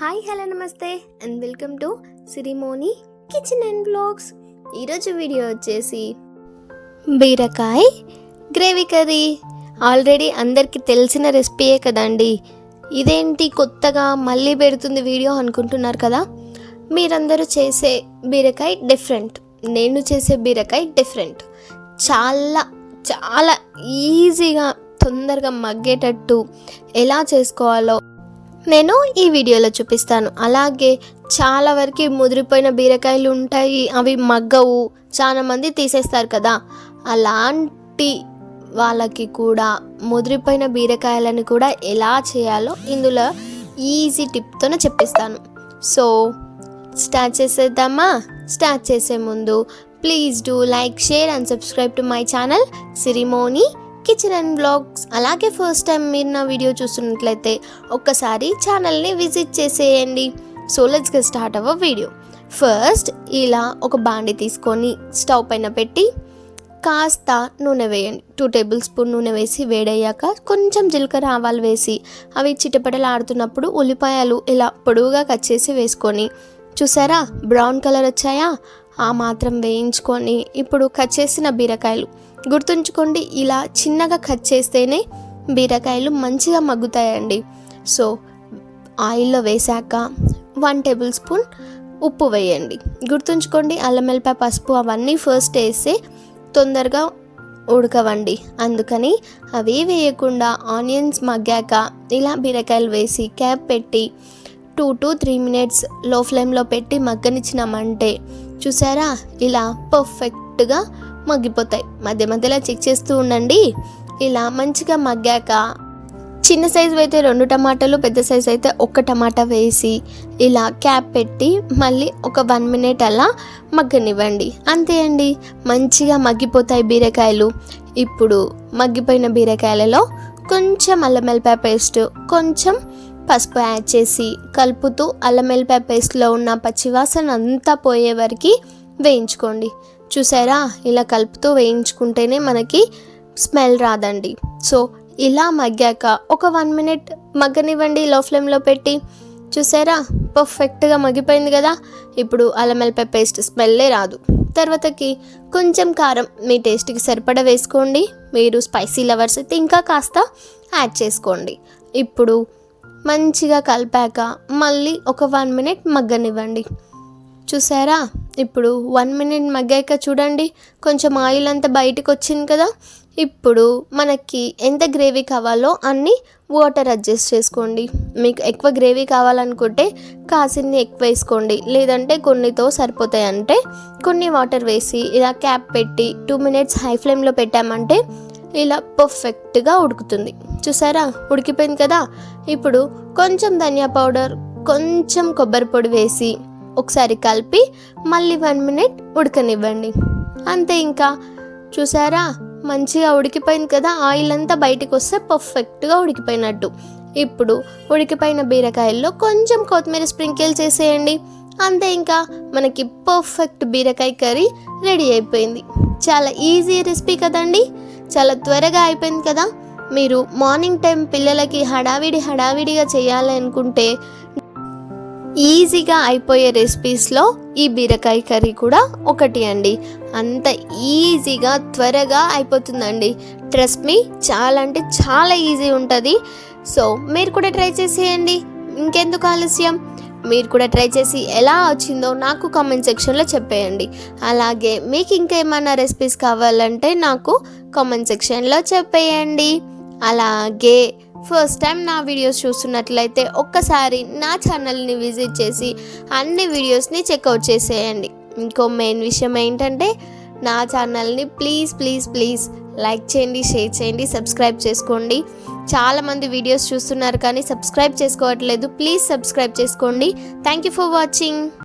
Hi hello నమస్తే and welcome to Sirimoni kitchen and blogs. ఈరోజు video వచ్చేసి బీరకాయ గ్రేవీ కర్రీ. ఆల్రెడీ అందరికీ తెలిసిన రెసిపీయే కదండి. ఇదేంటి కొత్తగా మళ్ళీ పెడుతుంది వీడియో అనుకుంటున్నారు కదా? మీరందరూ చేసే బీరకాయ డిఫరెంట్ నేను చేసే బీరకాయ డిఫరెంట్ చాలా చాలా ఈజీగా తొందరగా మగ్గేటట్టు ఎలా చేసుకోవాలో నేను ఈ వీడియోలో చూపిస్తాను. అలాగే చాలా వరకు ముదిరిపోయిన బీరకాయలు ఉంటాయి. అవి మగ్గవు. చాలామంది తీసేస్తారు కదా. అలాంటి వాళ్ళకి కూడా ముదిరిపోయిన బీరకాయలను కూడా ఎలా చేయాలో ఇందులో ఈజీ టిప్తోనే చెప్పిస్తాను. సో స్టార్ట్ చేసేద్దామా? స్టార్ట్ చేసే ముందు please do like share and subscribe to my channel Sirimoni kitchen and blogs అలాగే ఫస్ట్ టైం మీరు నా వీడియో చూస్తున్నట్లయితే ఒక్కసారి ఛానల్ని విజిట్ చేసేయండి. సో లెట్స్ గెట్ స్టార్ట్ అవ్వ వీడియో ఫస్ట్ ఇలా ఒక బాండి తీసుకొని స్టవ్ పైన పెట్టి కాస్త నూనె వేయండి. టూ టేబుల్ స్పూన్ నూనె వేసి వేడయ్యాక కొంచెం జీలకర్ర ఆవాలు వేసి అవి చిటపటలాడుతున్నప్పుడు ఉల్లిపాయలు ఇలా పొడవుగా కట్ చేసి వేసుకొని చూసారా? బ్రౌన్ కలర్ వచ్చాయా? ఆ మాత్రం వేయించుకొని ఇప్పుడు కట్ చేసిన బీరకాయలు. గుర్తుంచుకోండి ఇలా చిన్నగా కట్ చేస్తేనే బీరకాయలు మంచిగా మగ్గుతాయండి. సో ఆయిల్లో వేశాక వన్ టేబుల్ స్పూన్ ఉప్పు వేయండి. గుర్తుంచుకోండి అల్లం వెల్లిపాయ పసుపు అవన్నీ ఫస్ట్ వేస్తే తొందరగా ఉడకవండి. అందుకని అవి వేయకుండా ఆనియన్స్ మగ్గాక ఇలా బీరకాయలు వేసి క్యాప్ పెట్టి టూ టు త్రీ మినిట్స్లో ఫ్లేమ్లో పెట్టి మగ్గనిచ్చినామంటే చూసారా? ఇలా పర్ఫెక్ట్గా మగ్గిపోతాయి మధ్య మధ్యలో చెక్ చేస్తూ ఉండండి. ఇలా మంచిగా మగ్గాక చిన్న సైజు అయితే రెండు టమాటాలు పెద్ద సైజు అయితే ఒక టమాటా వేసి ఇలా క్యాప్ పెట్టి మళ్ళీ ఒక వన్ మినిట్ అలా మగ్గనివ్వండి. అంతే అండి. మంచిగా మగ్గిపోతాయి బీరకాయలు. ఇప్పుడు మగ్గిపోయిన బీరకాయలలో కొంచెం అల్లం వెల్లిపాయ పేస్ట్ కొంచెం పసుపు యాడ్ చేసి కలుపుతూ అల్లం వెల్లిపాయ పేస్ట్లో ఉన్న పచ్చివాసన అంతా పోయే వరకు వేయించుకోండి. చూసారా? ఇలా కలుపుతూ వేయించుకుంటేనే మనకి స్మెల్ రాదండి. సో ఇలా మగ్గాక ఒక వన్ మినిట్ మగ్గనివ్వండి లో ఫ్లేమ్లో పెట్టి. చూసారా? పర్ఫెక్ట్గా మగ్గిపోయింది కదా? ఇప్పుడు అల్లం వెల్లిపాయ పేస్ట్ స్మెల్లే రాదు. తర్వాతకి కొంచెం కారం మీ టేస్ట్కి సరిపడా వేసుకోండి. మీరు స్పైసీ లవర్స్ అయితే ఇంకా కాస్త యాడ్ చేసుకోండి. ఇప్పుడు మంచిగా కలిపాక మళ్ళీ ఒక వన్ మినిట్ మగ్గనివ్వండి. చూసారా? ఇప్పుడు వన్ మినిట్ మగ్గాక చూడండి. కొంచెం ఆయిల్ అంతా బయటకు వచ్చింది కదా. ఇప్పుడు మనకి ఎంత గ్రేవీ కావాలో అన్ని వాటర్ అడ్జస్ట్ చేసుకోండి. మీకు ఎక్కువ గ్రేవీ కావాలనుకుంటే కాసిన్ని ఎక్కువ వేసుకోండి. లేదంటే కొన్నితో సరిపోతాయి అంటే కొన్ని వాటర్ వేసి ఇలా క్యాప్ పెట్టి టూ మినిట్స్ హై ఫ్లేమ్లో పెట్టామంటే ఇలా పర్ఫెక్ట్గా ఉడుకుతుంది. చూసారా? ఉడికిపోయింది కదా. ఇప్పుడు కొంచెం ధనియా పౌడర్ కొంచెం కొబ్బరి పొడి వేసి ఒకసారి కలిపి మళ్ళీ వన్ మినిట్ ఉడకనివ్వండి. అంతే ఇంకా. చూసారా? మంచిగా ఉడికిపోయింది కదా? ఆయిల్ అంతా బయటకు వస్తే పర్ఫెక్ట్గా ఉడికిపోయినట్టు. ఇప్పుడు ఉడికిపోయిన బీరకాయల్లో కొంచెం కొత్తిమీర స్ప్రింకిల్ చేసేయండి. అంతే ఇంకా. మనకి పర్ఫెక్ట్ బీరకాయ కర్రీ రెడీ అయిపోయింది. చాలా ఈజీ రెసిపీ కదండి? చాలా త్వరగా అయిపోయింది కదా? మీరు మార్నింగ్ టైం పిల్లలకి హడావిడి హడావిడిగా చేయాలి అనుకుంటే ఈజీగా అయిపోయే రెసిపీస్లో ఈ బీరకాయ కర్రీ కూడా ఒకటి అండి. అంత ఈజీగా త్వరగా అయిపోతుందండి. ట్రస్ట్ మీ చాలా అంటే చాలా ఈజీ ఉంటుంది. సో మీరు కూడా ట్రై చేసేయండి. ఇంకెందుకు ఆలస్యం? మీరు కూడా ట్రై చేసి ఎలా వచ్చిందో నాకు కామెంట్ సెక్షన్లో చెప్పేయండి. అలాగే మీకు ఇంకేమైనా రెసిపీస్ కావాలంటే నాకు కామెంట్ సెక్షన్లో చెప్పేయండి. అలాగే ఫస్ట్ టైం నా వీడియోస్ చూస్తున్నట్లయితే ఒక్కసారి నా ఛానల్ని విజిట్ చేసి అన్ని వీడియోస్ని చెక్అవుట్ చేసేయండి. ఇంకో మెయిన్ విషయం ఏంటంటే నా ఛానల్ని ప్లీజ్ ప్లీజ్ ప్లీజ్ లైక్ చేయండి షేర్ చేయండి సబ్స్క్రైబ్ చేసుకోండి. చాలామంది వీడియోస్ చూస్తున్నారు కానీ సబ్స్క్రైబ్ చేసుకోవట్లేదు. ప్లీజ్ సబ్స్క్రైబ్ చేసుకోండి. Thank you for watching